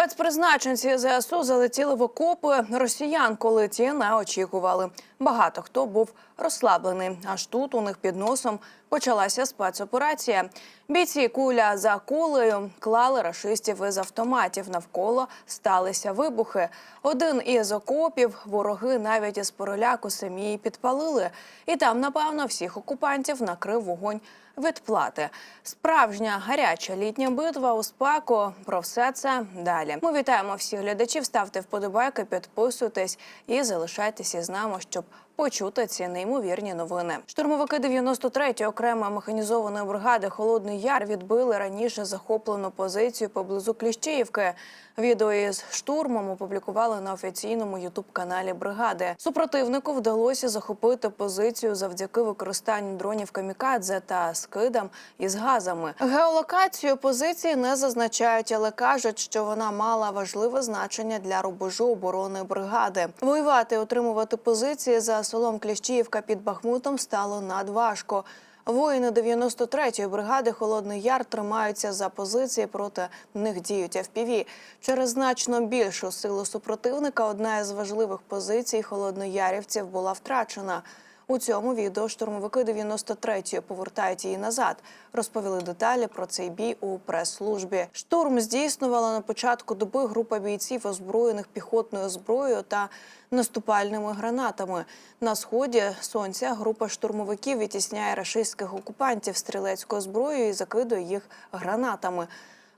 Спецпризначенці ЗСУ залетіли в окопи росіян, коли ті не очікували. Багато хто був розслаблений. Аж тут у них під носом почалася спецоперація. Бійці куля за кулею клали рашистів із автоматів. Навколо сталися вибухи. Один із окопів вороги навіть із переляку самі підпалили. І там, напевно, всіх окупантів накрив вогонь відплати. Справжня гаряча літня битва у спеку. Про все це далі. Ми вітаємо всіх глядачів. Ставте вподобайки, підписуйтесь і залишайтеся із нами, щоб почути ці неймовірні новини. Штурмовики 93-ї окремої механізованої бригади Холодний Яр відбили раніше захоплену позицію поблизу Кліщіївки. Відео із штурмом опублікували на офіційному ютуб-каналі бригади. Супротивнику вдалося захопити позицію завдяки використанню дронів камікадзе та скидам із газами. Геолокацію позиції не зазначають, але кажуть, що вона мала важливе значення для рубежу оборони бригади. Воювати і отримувати позиції за селом Кліщіївка під Бахмутом стало надважко. Воїни 93-ї бригади Холодний Яр тримаються за позиції проти них діють ФПВ. Через значно більшу силу супротивника одна із важливих позицій холодноярівців була втрачена. У цьому відео штурмовики 93-ї повертають її назад. Розповіли деталі про цей бій у прес-службі. Штурм здійснювала на початку доби група бійців, озброєних піхотною зброєю та наступальними гранатами. На сході сонця група штурмовиків відтісняє рашистських окупантів стрілецькою зброєю і закидує їх гранатами.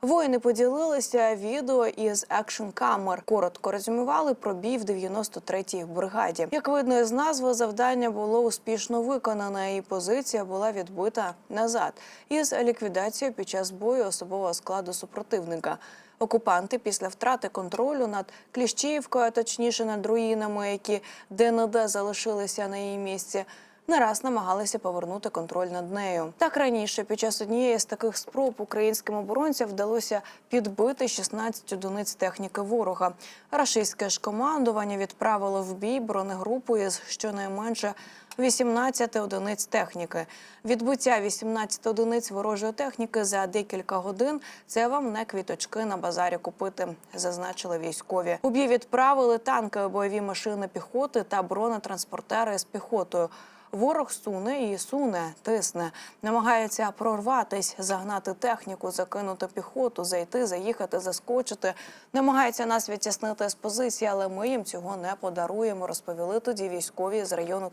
Воїни поділилися відео із екшн камер. Коротко резюмували про бій в 93-й бригаді. Як видно із назви, завдання було успішно виконане, і позиція була відбита назад із ліквідацією під час бою особового складу супротивника. Окупанти після втрати контролю над Кліщіївкою, а точніше над руїнами, які де-не-де залишилися на її місці. Не раз намагалися повернути контроль над нею. Так раніше, під час однієї з таких спроб українським оборонцям вдалося підбити 16 одиниць техніки ворога. Рашистське ж командування відправило в бій бронегрупу із щонайменше 18 одиниць техніки. Відбиття 18 одиниць ворожої техніки за декілька годин це вам не квіточки на базарі купити, зазначили військові. У бій відправили танки, бойові машини піхоти та бронетранспортери з піхотою. Ворог суне і суне, тисне, намагається прорватись, загнати техніку, закинути піхоту, зайти, заїхати, заскочити. Намагається нас відтіснити з позиції, але ми їм цього не подаруємо. Розповіли тоді військові з району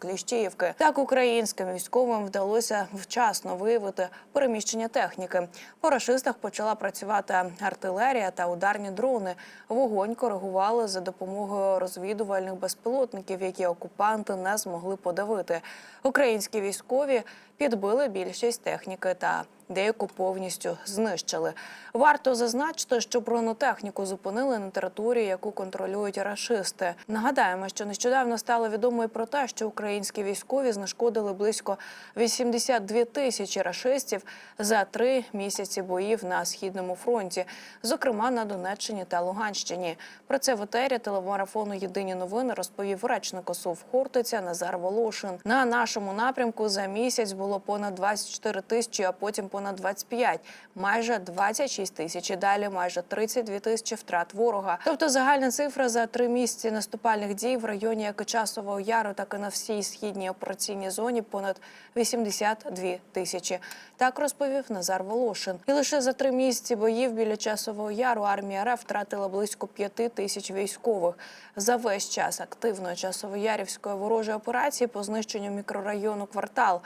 Кліщіївки. Так українським військовим вдалося вчасно виявити переміщення техніки. По рашистах почала працювати артилерія та ударні дрони. Вогонь коригували за допомогою розвідувальних безпілотників, які окупанти не змогли подавити. Українські військові підбили більшість техніки та деяку повністю знищили. Варто зазначити, що бронетехніку зупинили на території, яку контролюють рашисти. Нагадаємо, що нещодавно стало відомо і про те, що українські військові знешкодили близько 82 тисячі рашистів за три місяці боїв на східному фронті, зокрема на Донеччині та Луганщині. Про це в етері телемарафону Єдині новини розповів речник ОСУВ Хортиця Назар Волошин. На нашому напрямку за місяць було понад 24 тисячі, а потім понад 25. майже 26 тисяч. І далі майже 32 тисячі втрат ворога. Тобто загальна цифра за три місяці наступальних дій в районі як Часового Яру, так і на всій східній операційній зоні понад 82 тисячі. Так розповів Назар Волошин. І лише за три місяці боїв біля Часового Яру армія РФ втратила близько 5 тисяч військових. За весь час активної часово-ярівської ворожої операції по знищенню мікрорайону квартал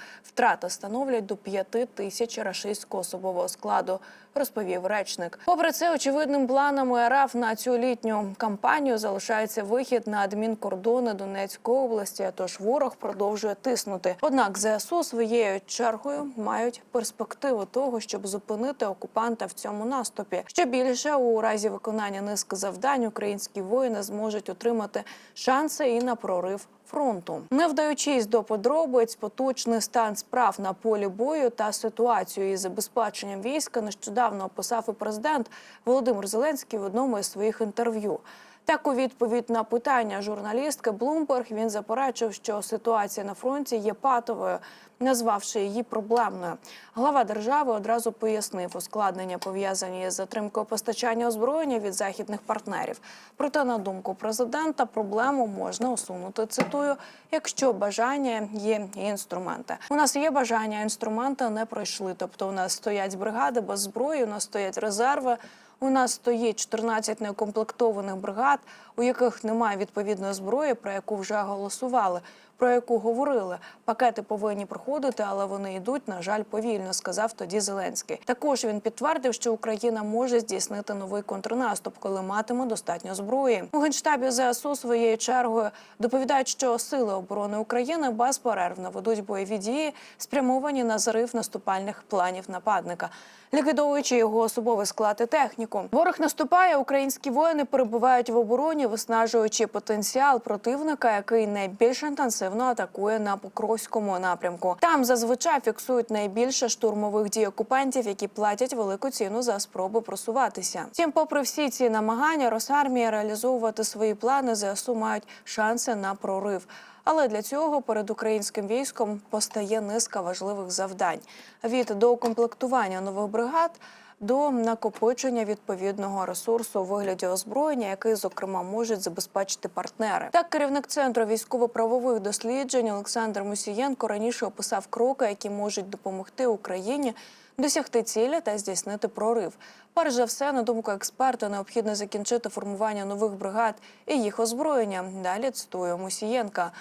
втрати становлять до 5 тисяч рашистського особового складу, розповів речник. Попри це, очевидним планом РФ на цю літню кампанію залишається вихід на адмінкордони Донецької області. Тож ворог продовжує тиснути. Однак ЗСУ своєю чергою мають перспективу того, щоб зупинити окупанта в цьому наступі. Ще більше у разі виконання низки завдань українські воїни зможуть отримати шанси і на прорив фронту, не вдаючись до подробиць, поточний стан справ на полі бою та ситуацію із забезпеченням війська нещодавно описав і президент Володимир Зеленський в одному із своїх інтерв'ю. Так, у відповідь на питання журналістки Bloomberg він заперечив, що ситуація на фронті є патовою, назвавши її проблемною. Глава держави одразу пояснив ускладнення пов'язані з затримкою постачання озброєння від західних партнерів. Проте, на думку президента, проблему можна усунути. Цитую, якщо бажання є і інструменти. У нас є бажання, а інструменти не пройшли. Тобто, у нас стоять бригади без зброї, у нас стоять резерви. У нас стоїть 14 неукомплектованих бригад, у яких немає відповідної зброї, про яку вже голосували, про яку говорили. Пакети повинні проходити, але вони йдуть, на жаль, повільно, сказав тоді Зеленський. Також він підтвердив, що Україна може здійснити новий контрнаступ, коли матиме достатньо зброї. У генштабі ЗСУ своєю чергою доповідають, що сили оборони України безперервно ведуть бойові дії, спрямовані на зрив наступальних планів нападника. Ліквідовуючи його особовий склад і техніку, ворог наступає. Українські воїни перебувають в обороні, виснажуючи потенціал противника, який найбільш інтенсивно атакує на Покровському напрямку. Там зазвичай фіксують найбільше штурмових дій окупантів, які платять велику ціну за спроби просуватися. Втім, попри всі ці намагання, Росармія реалізовувати свої плани ЗСУ мають шанси на прорив. Але для цього перед українським військом постає низка важливих завдань: від доукомплектування нових бригад до накопичення відповідного ресурсу у вигляді озброєння, який, зокрема, можуть забезпечити партнери. Так, керівник центру військово-правових досліджень Олександр Мусієнко раніше описав кроки, які можуть допомогти Україні. Досягти цілі та здійснити прорив. Перш за все, на думку експерта, необхідно закінчити формування нових бригад і їх озброєння. Далі цитую Мусієнка.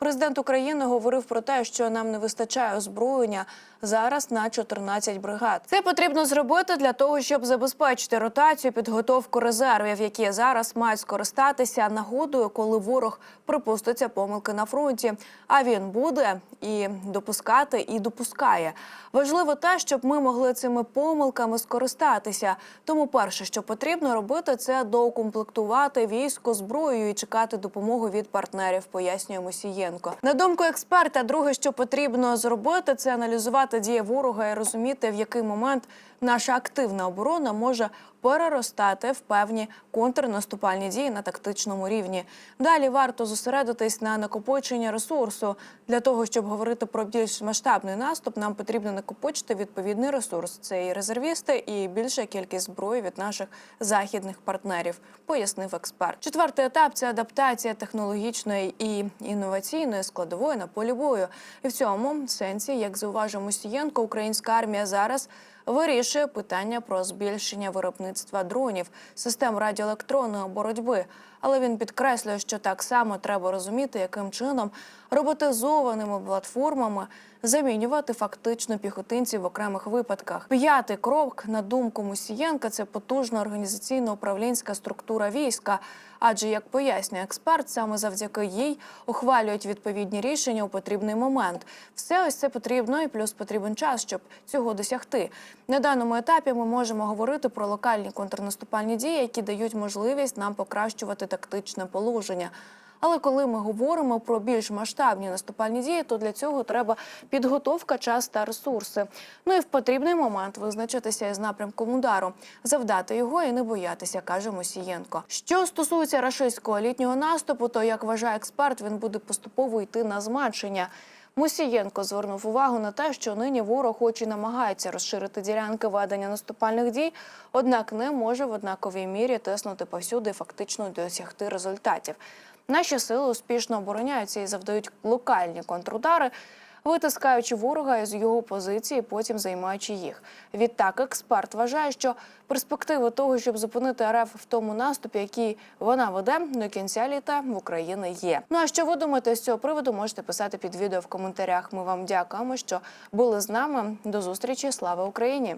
Президент України говорив про те, що нам не вистачає озброєння зараз на 14 бригад. Це потрібно зробити для того, щоб забезпечити ротацію, підготовку резервів, які зараз мають скористатися нагодою, коли ворог припуститься помилки на фронті. А він буде і допускати, і допускає. Важливо те, щоб ми могли цими помилками скористатися. Тому перше, що потрібно робити, це доукомплектувати військо зброєю і чекати допомоги від партнерів. Пояснює Мосієнко. На думку експерта, друге, що потрібно зробити, це аналізувати дії ворога і розуміти, в який момент наша активна оборона може переростати в певні контрнаступальні дії на тактичному рівні. Далі варто зосередитись на накопиченні ресурсу для того, щоб говорити про більш масштабний наступ. Нам потрібно накопичити відповідний ресурс. Це і резервісти, і більша кількість зброї від наших західних партнерів, пояснив експерт. Четвертий етап це адаптація технологічної і інноваційної складової на полі бою. І в цьому сенсі, як зауважив Мусієнко, українська армія зараз вирішує питання про збільшення виробництва дронів, систем радіоелектронної боротьби. Але він підкреслює, що так само треба розуміти, яким чином роботизованими платформами замінювати фактично піхотинців в окремих випадках. П'ятий крок, на думку Мусієнка, це потужна організаційно-управлінська структура війська. Адже як пояснює експерт, саме завдяки їй ухвалюють відповідні рішення у потрібний момент. Все ось це потрібно, і плюс потрібен час, щоб цього досягти. На даному етапі ми можемо говорити про локальні контрнаступальні дії, які дають можливість нам покращувати тактичне положення. Але коли ми говоримо про більш масштабні наступальні дії, то для цього треба підготовка, час та ресурси. Ну і в потрібний момент визначитися із напрямком удару, завдати його і не боятися, каже Мосієнко. Що стосується рашистського літнього наступу, то як вважає експерт, він буде поступово йти на зменшення. Мусієнко звернув увагу на те, що нині ворог хоч і намагається розширити ділянки ведення наступальних дій, однак не може в однаковій мірі тиснути повсюди фактично досягти результатів. Наші сили успішно обороняються і завдають локальні контрудари, витискаючи ворога із його позиції, потім займаючи їх. Відтак, експерт вважає, що перспективи того, щоб зупинити РФ в тому наступі, який вона веде до кінця літа в Україні є. Ну а що ви думаєте з цього приводу? Можете писати під відео в коментарях. Ми вам дякуємо, що були з нами. До зустрічі. Слава Україні!